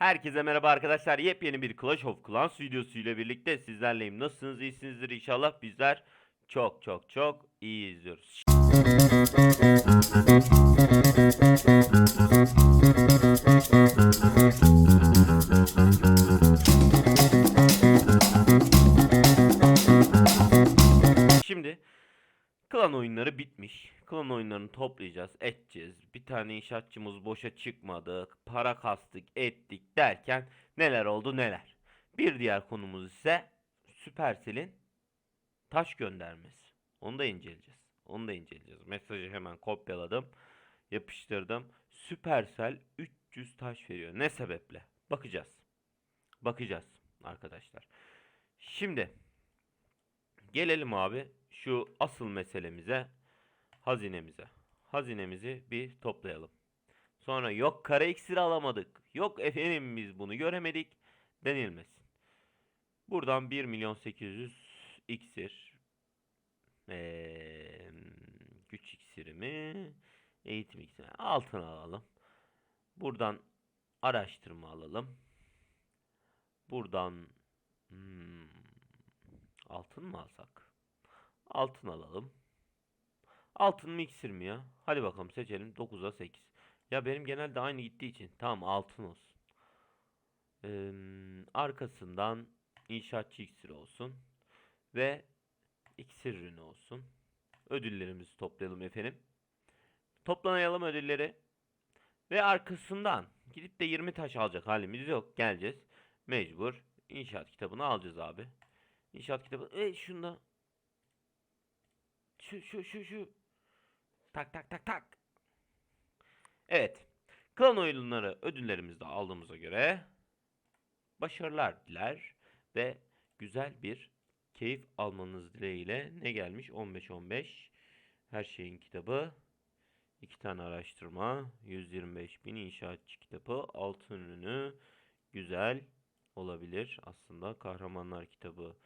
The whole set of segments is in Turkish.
Herkese merhaba arkadaşlar. Yepyeni bir Clash of Clans videosu ile birlikte sizlerleyim. Nasılsınız? İyisinizdir inşallah. Bizler çok çok çok iyi izliyoruz. Bitmiş. Klan oyunlarını toplayacağız, edeceğiz. Bir tane inşaatçımız boşa çıkmadı. Para kastık, ettik derken neler oldu neler. Bir diğer konumuz ise Supercell'in taş göndermesi. Onu da inceleyeceğiz. Onu da inceleyeceğiz. Mesajı hemen kopyaladım. Yapıştırdım. Supercell 300 taş veriyor. Ne sebeple? Bakacağız. Bakacağız arkadaşlar. Şimdi Gelelim abi şu asıl meselemize, hazinemize. Hazinemizi bir toplayalım. Sonra yok kara iksir alamadık. Yok efendim biz bunu göremedik denilmesin. Buradan 1 milyon 800 iksir. Ee, güç iksiri mi? Eğitim iksiri. Altın alalım. Buradan araştırma alalım. Buradan hmm, Altın mı alsak? Altın alalım. Altın mı iksir mi ya? Hadi bakalım seçelim. 9'a 8. Ya benim genelde aynı gittiği için. Tamam altın olsun. Ee, arkasından inşaatçı iksiri olsun. Ve iksir ürünü olsun. Ödüllerimizi toplayalım efendim. Toplanayalım ödülleri. Ve arkasından gidip de 20 taş alacak halimiz yok. Geleceğiz. Mecbur. İnşaat kitabını alacağız abi. İnşaat kitabı. E şunda. Şu şu şu şu. Tak tak tak tak. Evet. Klan oyunları ödüllerimizi de aldığımıza göre başarılar diler ve güzel bir keyif almanız dileğiyle ne gelmiş? 15-15 her şeyin kitabı. iki tane araştırma, 125 bin inşaatçı kitabı, altın ürünü, güzel olabilir aslında. Kahramanlar kitabı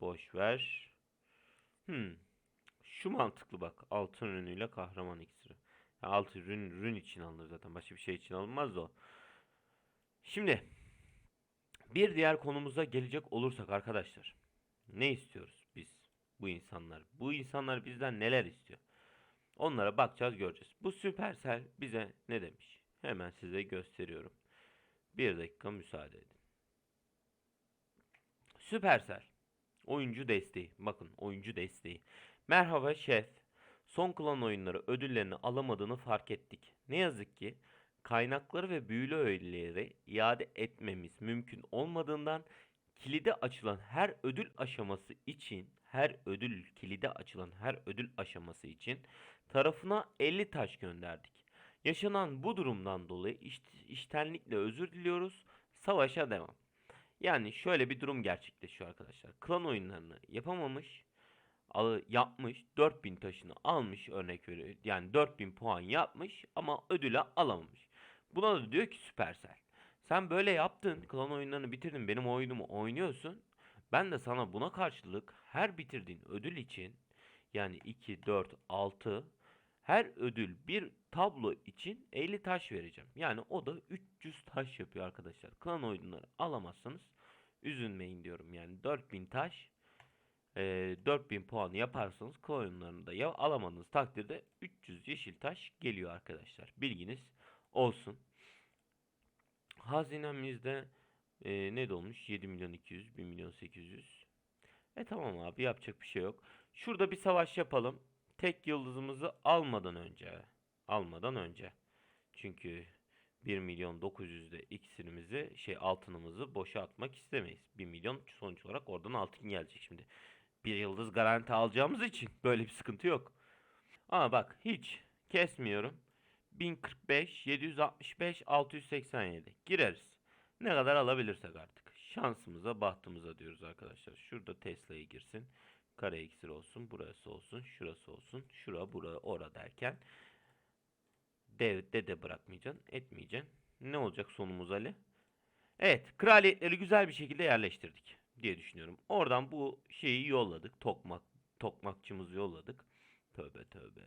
Boş ver. Hmm. Şu mantıklı bak. Altın ürünüyle kahraman iksiri. Ya altın ürün, ürün için alınır zaten. Başka bir şey için alınmaz o. Şimdi bir diğer konumuza gelecek olursak arkadaşlar. Ne istiyoruz biz bu insanlar? Bu insanlar bizden neler istiyor? Onlara bakacağız göreceğiz. Bu Supercell bize ne demiş? Hemen size gösteriyorum. Bir dakika müsaade edin. Supercell Oyuncu desteği. Bakın oyuncu desteği. Merhaba şef. Son klan oyunları ödüllerini alamadığını fark ettik. Ne yazık ki kaynakları ve büyülü öğeleri iade etmemiz mümkün olmadığından kilide açılan her ödül aşaması için her ödül kilide açılan her ödül aşaması için tarafına 50 taş gönderdik. Yaşanan bu durumdan dolayı iş, iştenlikle özür diliyoruz. Savaşa devam. Yani şöyle bir durum gerçekleşiyor arkadaşlar. Klan oyunlarını yapamamış, alı yapmış, 4000 taşını almış örnek veriyor. Yani 4000 puan yapmış ama ödülü alamamış. Buna da diyor ki Supercell. Sen böyle yaptın, klan oyunlarını bitirdin, benim oyunumu oynuyorsun. Ben de sana buna karşılık her bitirdiğin ödül için yani 2, 4, 6 her ödül bir tablo için 50 taş vereceğim. Yani o da 300 taş yapıyor arkadaşlar. Klan oyunları alamazsanız üzülmeyin diyorum. Yani 4000 taş e, 4000 puan yaparsanız klan oyunlarını da ya alamadığınız takdirde 300 yeşil taş geliyor arkadaşlar. Bilginiz olsun. Hazinemizde e, ne dolmuş? 7 milyon 200, 1 milyon 800. E tamam abi yapacak bir şey yok. Şurada bir savaş yapalım tek yıldızımızı almadan önce almadan önce çünkü 1 milyon 900'de iksirimizi şey altınımızı boşa atmak istemeyiz. 1 milyon sonuç olarak oradan altın gelecek şimdi. Bir yıldız garanti alacağımız için böyle bir sıkıntı yok. Ama bak hiç kesmiyorum. 1045, 765, 687 gireriz. Ne kadar alabilirsek artık. Şansımıza, bahtımıza diyoruz arkadaşlar. Şurada Tesla'yı girsin kare iksir olsun, burası olsun, şurası olsun, şura, bura, ora derken devde de bırakmayacaksın, etmeyeceksin. Ne olacak sonumuz Ali? Evet, kraliyetleri güzel bir şekilde yerleştirdik diye düşünüyorum. Oradan bu şeyi yolladık. Tokmak, tokmakçımızı yolladık. Tövbe tövbe.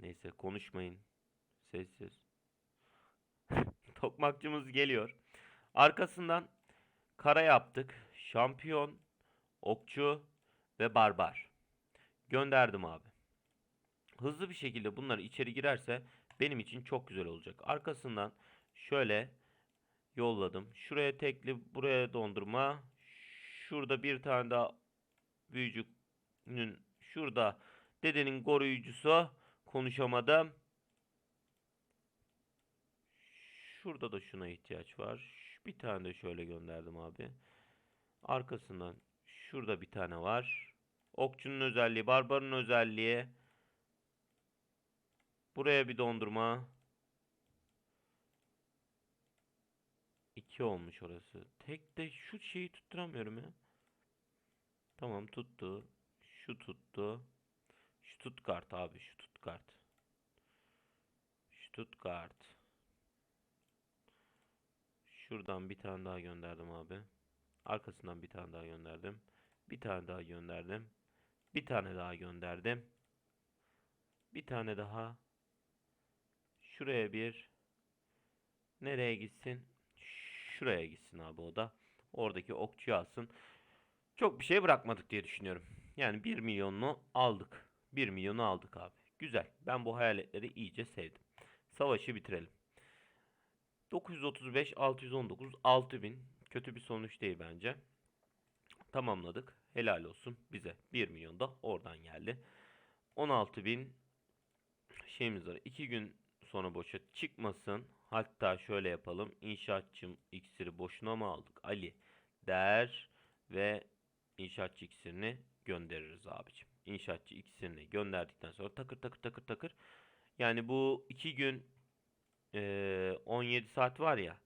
Neyse konuşmayın. Sessiz. Tokmakçımız geliyor. Arkasından kara yaptık. Şampiyon, okçu ve barbar. Gönderdim abi. Hızlı bir şekilde bunlar içeri girerse benim için çok güzel olacak. Arkasından şöyle yolladım. Şuraya tekli, buraya dondurma. Şurada bir tane daha büyücünün şurada dedenin koruyucusu. Konuşamadım. Şurada da şuna ihtiyaç var. Bir tane de şöyle gönderdim abi. Arkasından şurada bir tane var. Okçunun özelliği, barbarın özelliği. Buraya bir dondurma. 2 olmuş orası. Tek de şu şeyi tutturamıyorum ya. Tamam tuttu. Şu tuttu. Stuttgart abi Stuttgart. Stuttgart. Şuradan bir tane daha gönderdim abi. Arkasından bir tane daha gönderdim. Bir tane daha gönderdim. Bir tane daha gönderdim. Bir tane daha. Şuraya bir. Nereye gitsin? Şuraya gitsin abi o da. Oradaki okçuyu alsın. Çok bir şey bırakmadık diye düşünüyorum. Yani 1 milyonunu aldık. 1 milyonu aldık abi. Güzel. Ben bu hayaletleri iyice sevdim. Savaşı bitirelim. 935, 619, 6000. Kötü bir sonuç değil bence. Tamamladık. Helal olsun bize. 1 milyon da oradan geldi. 16.000 şeyimiz var. 2 gün sonra boşa çıkmasın. Hatta şöyle yapalım. İnşaatçım iksiri boşuna mı aldık? Ali der ve inşaatçı iksirini göndeririz abicim. İnşaatçı iksirini gönderdikten sonra takır takır takır takır. Yani bu 2 gün eee, 17 saat var ya.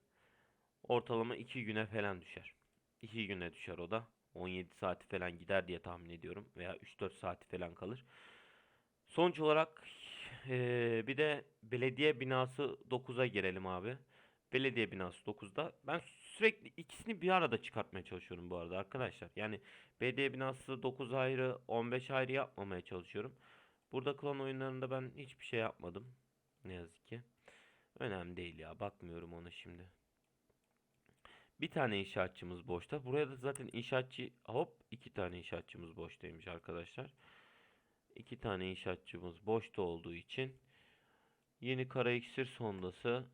Ortalama 2 güne falan düşer. 2 güne düşer o da. 17 saati falan gider diye tahmin ediyorum. Veya 3-4 saati falan kalır. Sonuç olarak eee, bir de belediye binası 9'a girelim abi. Belediye binası 9'da. Ben sürekli ikisini bir arada çıkartmaya çalışıyorum bu arada arkadaşlar. Yani belediye binası 9 ayrı, 15 ayrı yapmamaya çalışıyorum. Burada klan oyunlarında ben hiçbir şey yapmadım. Ne yazık ki. Önemli değil ya. Bakmıyorum ona şimdi. Bir tane inşaatçımız boşta. Buraya da zaten inşaatçı hop iki tane inşaatçımız boştaymış arkadaşlar. İki tane inşaatçımız boşta olduğu için yeni kara iksir sondası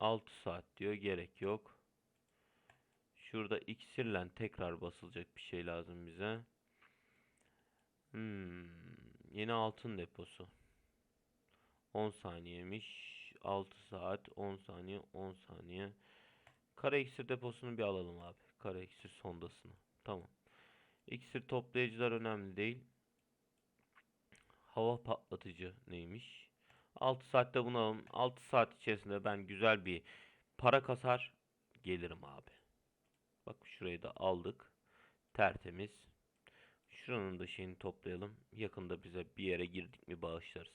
6 saat diyor. Gerek yok. Şurada iksirle tekrar basılacak bir şey lazım bize. Hmm, yeni altın deposu. 10 saniyemiş. 6 saat 10 saniye 10 saniye. Kara iksir deposunu bir alalım abi. Kara iksir sondasını. Tamam. İksir toplayıcılar önemli değil. Hava patlatıcı neymiş? 6 saatte bunu alalım. 6 saat içerisinde ben güzel bir para kasar gelirim abi. Bak şurayı da aldık. Tertemiz. Şuranın da şeyini toplayalım. Yakında bize bir yere girdik mi bağışlarız.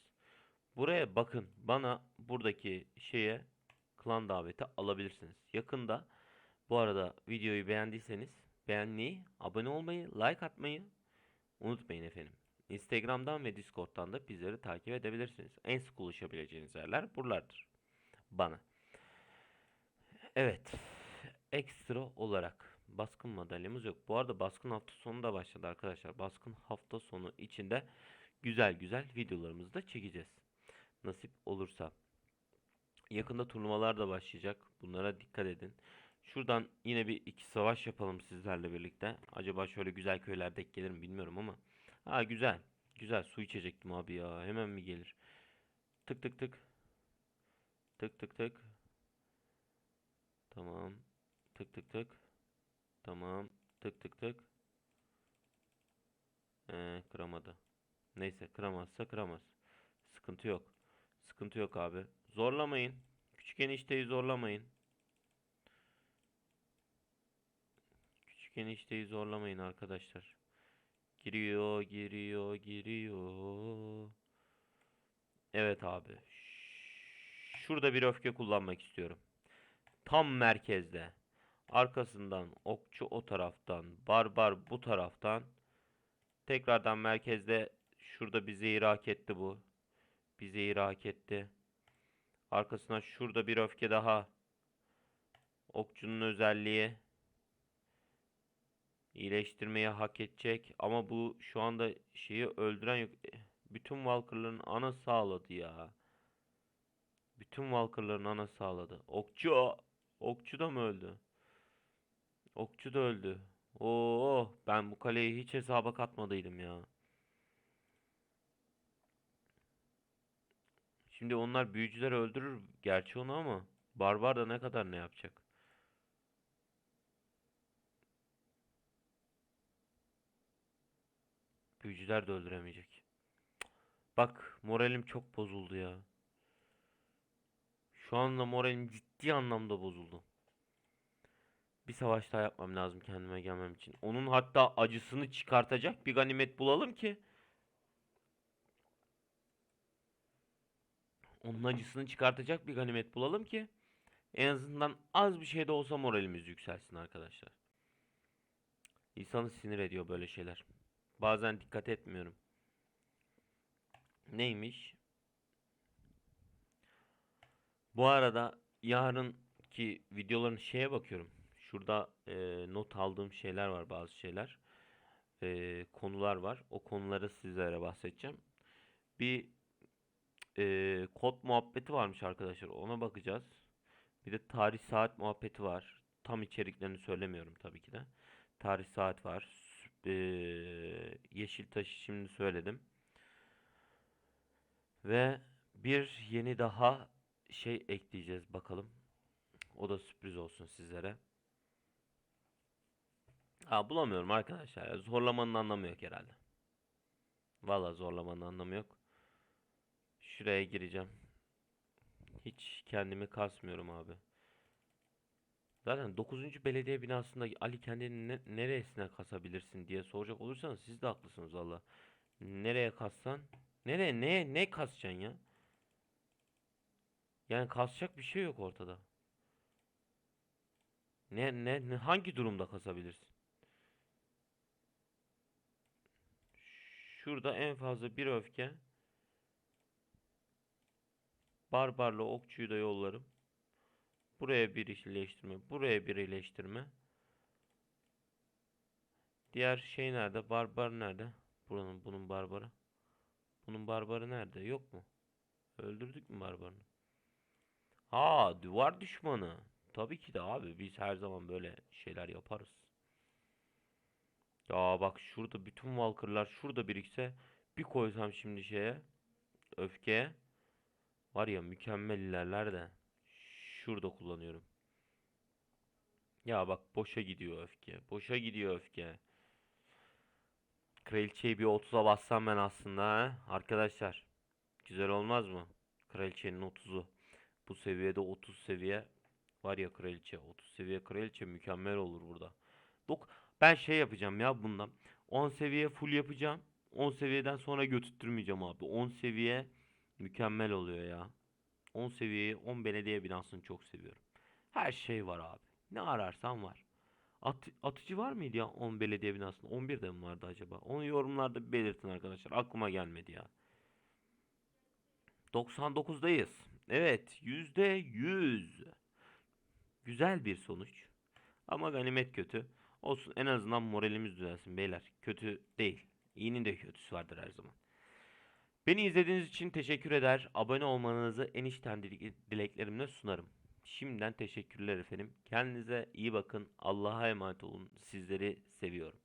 Buraya bakın. Bana buradaki şeye klan daveti alabilirsiniz. Yakında bu arada videoyu beğendiyseniz beğenmeyi, abone olmayı, like atmayı unutmayın efendim. Instagram'dan ve Discord'dan da bizleri takip edebilirsiniz. En sık ulaşabileceğiniz yerler buralardır. Bana. Evet. Ekstra olarak baskın madalyamız yok. Bu arada baskın hafta sonu da başladı arkadaşlar. Baskın hafta sonu içinde güzel güzel videolarımızı da çekeceğiz. Nasip olursa. Yakında turnuvalar da başlayacak. Bunlara dikkat edin. Şuradan yine bir iki savaş yapalım sizlerle birlikte. Acaba şöyle güzel köyler denk gelir mi bilmiyorum ama. Ha güzel. Güzel su içecektim abi ya. Hemen mi gelir? Tık tık tık. Tık tık tık. Tamam. Tık tık tık. Tamam. Tık tık tık. Ee, kıramadı. Neyse kıramazsa kıramaz. Sıkıntı yok. Sıkıntı yok abi. Zorlamayın. Küçük enişteyi zorlamayın. Küçük enişteyi zorlamayın arkadaşlar. Giriyor, giriyor, giriyor. Evet abi. Şurada bir öfke kullanmak istiyorum. Tam merkezde. Arkasından okçu o taraftan, barbar bu taraftan. Tekrardan merkezde şurada bir zehir hak etti bu. Bir zehir hak etti. Arkasına şurada bir öfke daha. Okçunun özelliği. İyileştirmeyi hak edecek. Ama bu şu anda şeyi öldüren yok. Eh, Bütün Walker'ların ana sağladı ya. Bütün Walker'ların ana sağladı. Okçu. Okçu da mı öldü? Okçu da öldü. Oo, ben bu kaleyi hiç hesaba katmadıydım ya. Şimdi onlar büyücüleri öldürür gerçi onu ama barbar da ne kadar ne yapacak? Büyücüler de öldüremeyecek. Bak moralim çok bozuldu ya. Şu anda moralim ciddi anlamda bozuldu. Bir savaş daha yapmam lazım kendime gelmem için. Onun hatta acısını çıkartacak bir ganimet bulalım ki. Onun acısını çıkartacak bir ganimet bulalım ki. En azından az bir şey de olsa moralimiz yükselsin arkadaşlar. İnsanı sinir ediyor böyle şeyler. Bazen dikkat etmiyorum. Neymiş? Bu arada yarınki videoların şeye bakıyorum. Şurada e, not aldığım şeyler var bazı şeyler. E, konular var. O konuları sizlere bahsedeceğim. Bir e, kod muhabbeti varmış arkadaşlar. Ona bakacağız. Bir de tarih saat muhabbeti var. Tam içeriklerini söylemiyorum tabii ki de. Tarih saat var. E, Yeşiltaş'ı şimdi söyledim. Ve bir yeni daha şey ekleyeceğiz bakalım. O da sürpriz olsun sizlere. Ha bulamıyorum arkadaşlar. Zorlamanın anlamı yok herhalde. Valla zorlamanın anlamı yok. Şuraya gireceğim. Hiç kendimi kasmıyorum abi. Zaten 9. belediye binasında Ali kendini ne, neresine kasabilirsin diye soracak olursanız siz de haklısınız valla. Nereye kassan? Nereye ne ne kasacaksın ya? Yani kasacak bir şey yok ortada. Ne ne, ne hangi durumda kasabilirsin? Şurada en fazla bir öfke. Barbarla okçuyu da yollarım. Buraya bir iyileştirme. Buraya bir iyileştirme. Diğer şey nerede? Barbar nerede? Buranın bunun barbarı. Bunun barbarı nerede? Yok mu? Öldürdük mü barbarını? Ha, duvar düşmanı. Tabii ki de abi biz her zaman böyle şeyler yaparız. Ya bak şurada bütün Walker'lar şurada birikse bir koysam şimdi şeye öfkeye var ya mükemmel ilerler de şurada kullanıyorum. Ya bak boşa gidiyor öfke. Boşa gidiyor öfke. Kraliçeyi bir 30'a bassam ben aslında ha? Arkadaşlar. Güzel olmaz mı? Kraliçenin 30'u. Bu seviyede 30 seviye var ya kraliçe. 30 seviye kraliçe mükemmel olur burada. Dok ben şey yapacağım ya bundan. 10 seviye full yapacağım. 10 seviyeden sonra götürtmeyeceğim abi. 10 seviye mükemmel oluyor ya. 10 seviyeyi 10 belediye binasını çok seviyorum. Her şey var abi. Ne ararsan var. At, atıcı var mıydı ya 10 belediye binasında? 11 de mi vardı acaba? Onu yorumlarda belirtin arkadaşlar. Aklıma gelmedi ya. 99'dayız. Evet, %100. Güzel bir sonuç. Ama ganimet kötü. Olsun en azından moralimiz düzelsin beyler. Kötü değil. İyinin de kötüsü vardır her zaman. Beni izlediğiniz için teşekkür eder. Abone olmanızı en içten dile- dileklerimle sunarım. Şimdiden teşekkürler efendim. Kendinize iyi bakın. Allah'a emanet olun. Sizleri seviyorum.